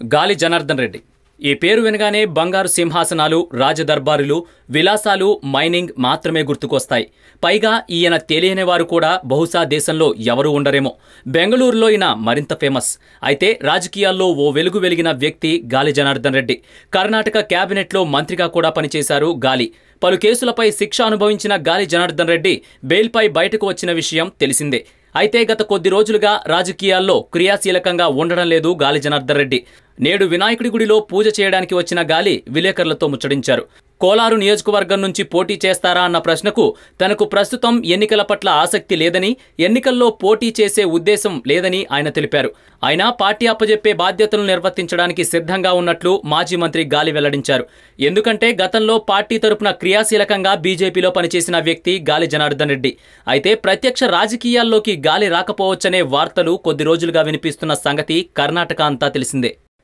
గాలి జనార్దన్ రెడ్డి. ఈ పేరు వినగానే బంగారు సింహాసనాలు రాజదర్బారులు విలాసాలు మైనింగ్ మాత్రమే గుర్తుకొస్తాయి. పైగా ఈయన తెలియని వారు కూడా బహుశా దేశంలో ఎవరూ ఉండరేమో. బెంగళూరులో ఈయన మరింత ఫేమస్. అయితే రాజకీయాల్లో ఓ వెలుగు వెలిగిన వ్యక్తి గాలి జనార్దన్ రెడ్డి. కర్ణాటక కేబినెట్లో మంత్రిగా కూడా పనిచేశారు గాలి. పలు కేసులపై శిక్ష అనుభవించిన గాలి జనార్దన్ రెడ్డి బెయిల్పై బయటకు వచ్చిన విషయం తెలిసిందే. అయితే గత కొద్ది రోజులుగా రాజకీయాల్లో క్రియాశీలకంగా ఉండడం లేదు గాలి జనార్దన్ రెడ్డి. నేడు వినాయకుడి గుడిలో పూజ చేయడానికి వచ్చిన గాలి విలేకరులతో ముచ్చడించారు. కోలారు నియోజకవర్గం నుంచి పోటీ చేస్తారా అన్న ప్రశ్నకు తనకు ప్రస్తుతం ఎన్నికల పట్ల ఆసక్తి లేదని ఎన్నికల్లో పోటీ చేసే ఉద్దేశం లేదని ఆయన తెలిపారు. ఆయన పార్టీ అప్పజెప్పే బాధ్యతలను నిర్వర్తించడానికి సిద్ధంగా ఉన్నట్లు మాజీ మంత్రి గాలి వెల్లడించారు. ఎందుకంటే గతంలో పార్టీ తరపున క్రియాశీలకంగా బీజేపీలో పనిచేసిన వ్యక్తి గాలి జనార్దన్ రెడ్డి. అయితే ప్రత్యక్ష రాజకీయాల్లోకి గాలి రాకపోవచ్చనే వార్తలు కొద్ది రోజులుగా వినిపిస్తున్న సంగతి కర్ణాటక అంతా తెలిసిందే.